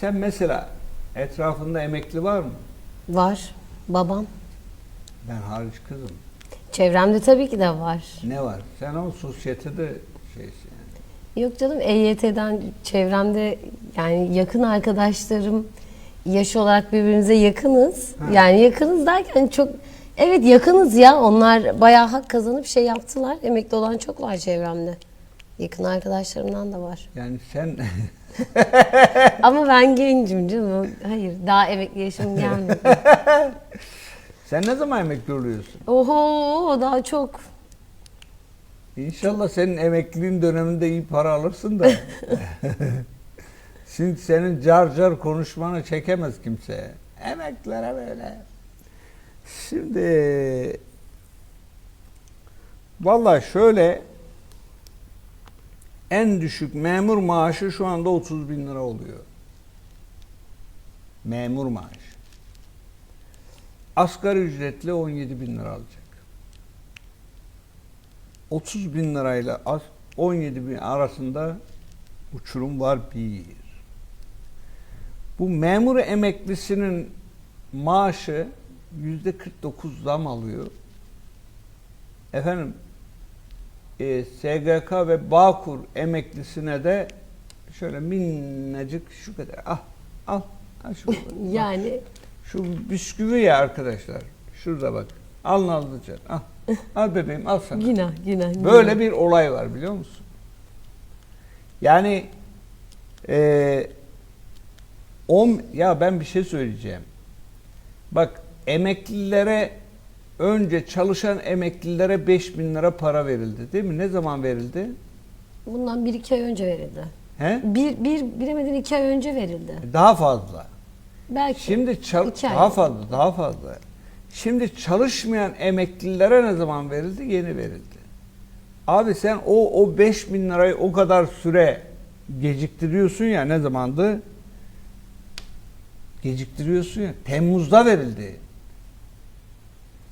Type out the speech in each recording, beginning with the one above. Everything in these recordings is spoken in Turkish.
Sen mesela etrafında emekli var mı? Var. Babam. Ben hariç kızım. Çevremde tabii ki de var. Ne var? Sen o sosyetede şeysin yani. Yok canım EYT'den çevremde yani yakın arkadaşlarım yaş olarak birbirimize yakınız. Ha. Yani yakınız derken çok evet yakınız ya. Onlar bayağı hak kazanıp şey yaptılar. Emekli olan çok var çevremde. Yakın arkadaşlarımdan da var. Yani sen Ama ben gencim canım. Hayır daha emekli yaşım gelmedi. sen ne zaman emekli oluyorsun? Oho daha çok. İnşallah senin emekliliğin döneminde iyi para alırsın da. Şimdi senin car car konuşmanı çekemez kimse. Emeklilere böyle. Şimdi vallahi şöyle en düşük memur maaşı şu anda 30 bin lira oluyor. Memur maaşı. Asgari ücretli 17 bin lira alacak. 30 bin lirayla az- 17 bin arasında uçurum var bir. Bu memur emeklisinin maaşı yüzde 49 zam alıyor. Efendim e, SGK ve Bağkur emeklisine de şöyle minnacık şu kadar ah al al şu kadar. Yani Şu bisküvi ya arkadaşlar. Şurada bak. Al Nazlıcan. Al. Al bebeğim al sana. günah günah. günah. Böyle bir olay var biliyor musun? Yani e, on, ya ben bir şey söyleyeceğim. Bak emeklilere önce çalışan emeklilere 5 bin lira para verildi değil mi? Ne zaman verildi? Bundan bir iki ay önce verildi. He? Bir, bir bilemedin iki ay önce verildi. Daha fazla. Belki. Şimdi çal- İki ay. daha fazla, daha fazla. Şimdi çalışmayan emeklilere ne zaman verildi? Yeni verildi. Abi sen o o 5 bin lirayı o kadar süre geciktiriyorsun ya ne zamandı? Geciktiriyorsun ya. Temmuz'da verildi.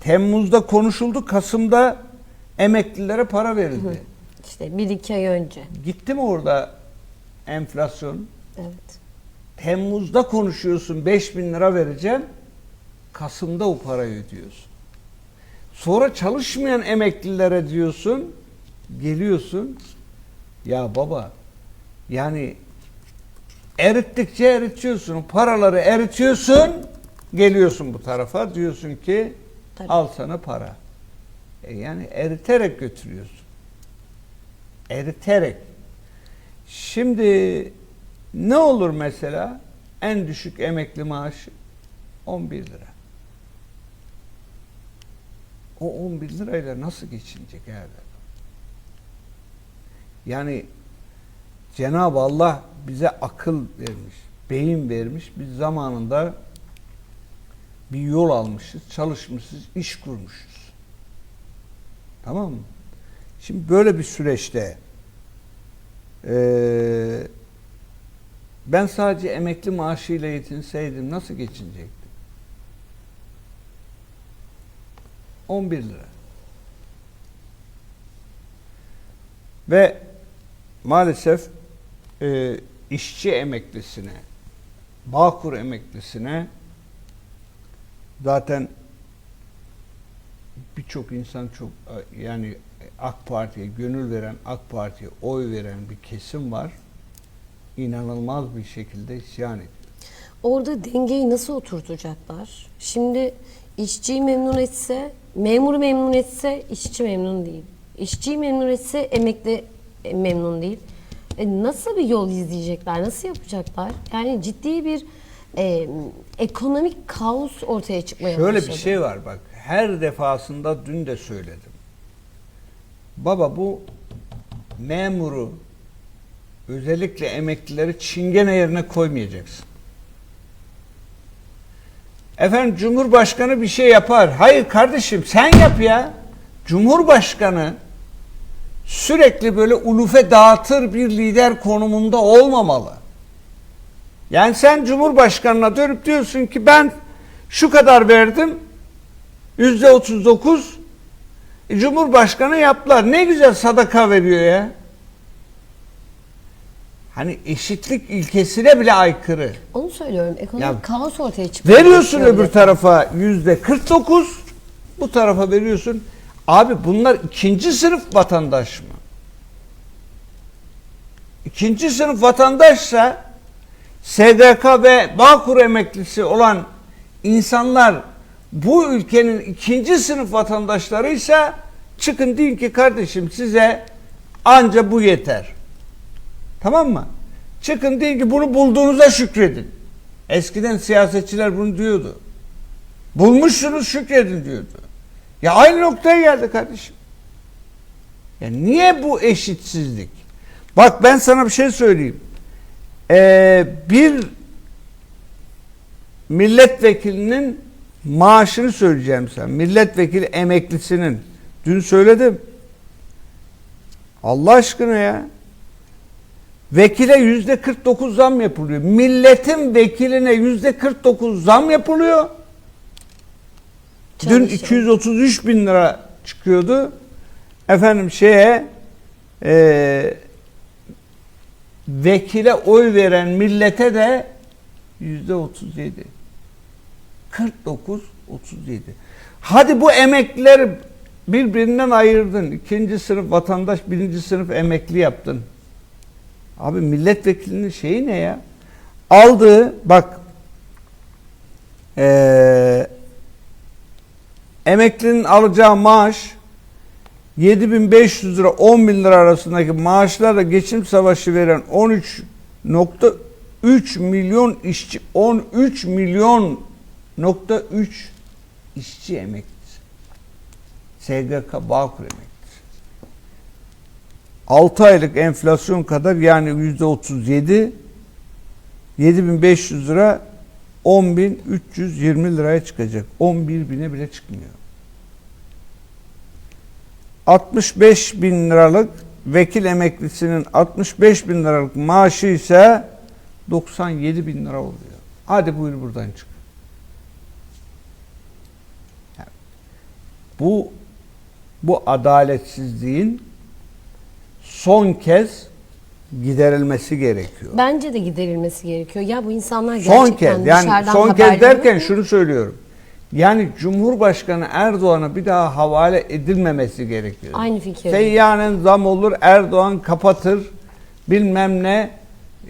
Temmuz'da konuşuldu, Kasım'da emeklilere para verildi. İşte bir iki ay önce. Gitti mi orada enflasyon? Evet. Temmuz'da konuşuyorsun 5 bin lira vereceğim. Kasım'da o parayı ödüyorsun. Sonra çalışmayan emeklilere diyorsun, geliyorsun. Ya baba, yani erittikçe eritiyorsun, paraları eritiyorsun, geliyorsun bu tarafa diyorsun ki Tabii. al sana para. E yani eriterek götürüyorsun. Eriterek. Şimdi ne olur mesela en düşük emekli maaşı 11 lira. O 11 lirayla nasıl geçinecek her adam? Yani Cenab-ı Allah bize akıl vermiş, beyin vermiş. Biz zamanında bir yol almışız, çalışmışız, iş kurmuşuz. Tamam mı? Şimdi böyle bir süreçte eee ben sadece emekli maaşıyla yetinseydim nasıl geçinecektim? 11 lira. Ve maalesef e, işçi emeklisine, Bağkur emeklisine zaten birçok insan çok e, yani AK Parti'ye gönül veren, AK Parti'ye oy veren bir kesim var. İnanılmaz bir şekilde isyan ediyor. Orada dengeyi nasıl oturtacaklar? Şimdi işçiyi memnun etse, memuru memnun etse işçi memnun değil. İşçiyi memnun etse emekli e, memnun değil. E, nasıl bir yol izleyecekler? Nasıl yapacaklar? Yani ciddi bir e, ekonomik kaos ortaya çıkmaya Şöyle başladı. bir şey var bak. Her defasında dün de söyledim. Baba bu memuru özellikle emeklileri çingene yerine koymayacaksın. Efendim Cumhurbaşkanı bir şey yapar. Hayır kardeşim sen yap ya. Cumhurbaşkanı sürekli böyle ulufe dağıtır bir lider konumunda olmamalı. Yani sen Cumhurbaşkanına dönüp diyorsun ki ben şu kadar verdim. Yüzde otuz dokuz. E, Cumhurbaşkanı yaptılar. Ne güzel sadaka veriyor ya. hani eşitlik ilkesine bile aykırı. Onu söylüyorum. Ekonomik Ya- kaos ortaya çıkıyor. Veriyorsun öbür tarafa yüzde 49, bu tarafa veriyorsun. Abi bunlar ikinci sınıf vatandaş mı? İkinci sınıf vatandaşsa SGK ve Bağkur emeklisi olan insanlar bu ülkenin ikinci sınıf vatandaşlarıysa çıkın deyin ki kardeşim size anca bu yeter. Tamam mı? Çıkın deyin ki bunu bulduğunuza şükredin. Eskiden siyasetçiler bunu diyordu. Bulmuşsunuz şükredin diyordu. Ya aynı noktaya geldi kardeşim. Ya niye bu eşitsizlik? Bak ben sana bir şey söyleyeyim. Ee, bir milletvekilinin maaşını söyleyeceğim sana. Milletvekili emeklisinin. Dün söyledim. Allah aşkına ya. Vekile yüzde 49 zam yapılıyor. Milletin vekiline yüzde 49 zam yapılıyor. Dün Çalışan. 233 bin lira çıkıyordu. Efendim şeye e, vekile oy veren millete de yüzde 37. 49 37. Hadi bu emeklileri birbirinden ayırdın. İkinci sınıf vatandaş, birinci sınıf emekli yaptın. Abi milletvekilinin şeyi ne ya? Aldığı bak eee emeklinin alacağı maaş 7500 lira 10 bin lira arasındaki maaşlarla geçim savaşı veren 13.3 milyon işçi 13 milyon nokta 3 işçi emeklisi. SGK Bağkur emeklisi. 6 aylık enflasyon kadar yani yüzde 37 7500 lira 10.320 liraya çıkacak. 11 bine bile çıkmıyor. 65 bin liralık vekil emeklisinin 65 bin liralık maaşı ise 97 bin lira oluyor. Hadi buyur buradan çık. Yani bu bu adaletsizliğin son kez giderilmesi gerekiyor. Bence de giderilmesi gerekiyor. Ya bu insanlar Son gerçekten kez yani dışarıdan son kez derken mi? şunu söylüyorum. Yani Cumhurbaşkanı Erdoğan'a bir daha havale edilmemesi gerekiyor. Aynı fikir. Seyyanen zam olur Erdoğan kapatır bilmem ne.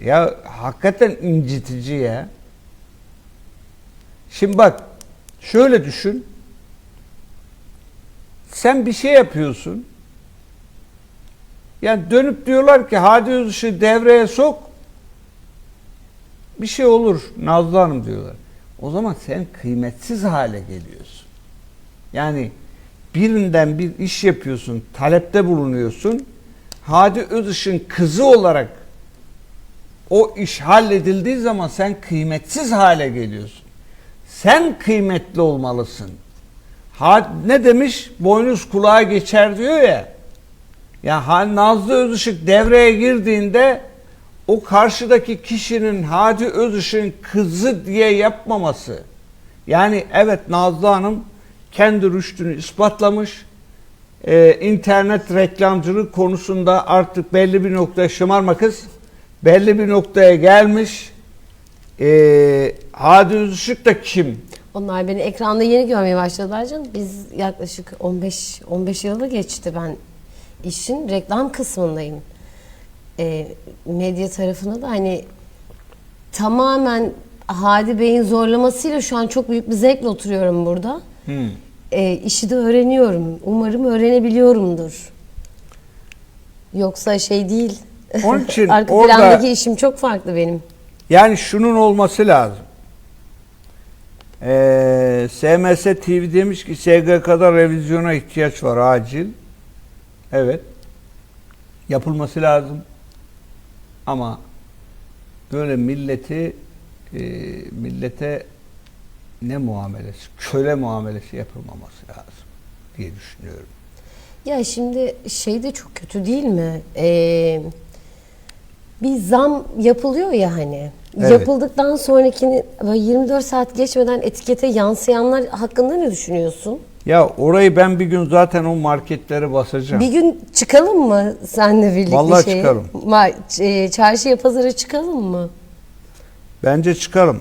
Ya hakikaten incitici ya. Şimdi bak şöyle düşün. Sen bir şey yapıyorsun. Yani dönüp diyorlar ki Hadi Özış'ı devreye sok. Bir şey olur Nazlı Hanım diyorlar. O zaman sen kıymetsiz hale geliyorsun. Yani birinden bir iş yapıyorsun, talepte bulunuyorsun. Hadi Özış'ın kızı olarak o iş halledildiği zaman sen kıymetsiz hale geliyorsun. Sen kıymetli olmalısın. Ha, ne demiş? Boynuz kulağa geçer diyor ya. Ya ha, Nazlı Özışık devreye girdiğinde o karşıdaki kişinin Hadi Özışık'ın kızı diye yapmaması. Yani evet Nazlı Hanım kendi rüştünü ispatlamış. Ee, internet reklamcılık konusunda artık belli bir noktaya şımarma kız. Belli bir noktaya gelmiş. Ee, Hadi Özışık da kim? Onlar beni ekranda yeni görmeye başladılar canım. Biz yaklaşık 15 15 yılı geçti ben işin reklam kısmındayım. Ee, medya tarafına da hani tamamen Hadi Bey'in zorlamasıyla şu an çok büyük bir zevkle oturuyorum burada. Hmm. Ee, işi de öğreniyorum. Umarım öğrenebiliyorumdur. Yoksa şey değil. Onun için Arka orada- plandaki işim çok farklı benim. Yani şunun olması lazım. Ee, SMS TV demiş ki SGK'da revizyona ihtiyaç var acil. Evet. Yapılması lazım. Ama böyle milleti e, millete ne muamelesi, köle muamelesi yapılmaması lazım diye düşünüyorum. Ya şimdi şey de çok kötü değil mi? Ee, bir zam yapılıyor ya hani. Evet. Yapıldıktan sonrakini böyle 24 saat geçmeden etikete yansıyanlar hakkında ne düşünüyorsun? Ya orayı ben bir gün zaten o marketlere basacağım. Bir gün çıkalım mı senle birlikte Vallahi şeye? çıkalım. Ma- e, çarşıya pazara çıkalım mı? Bence çıkalım.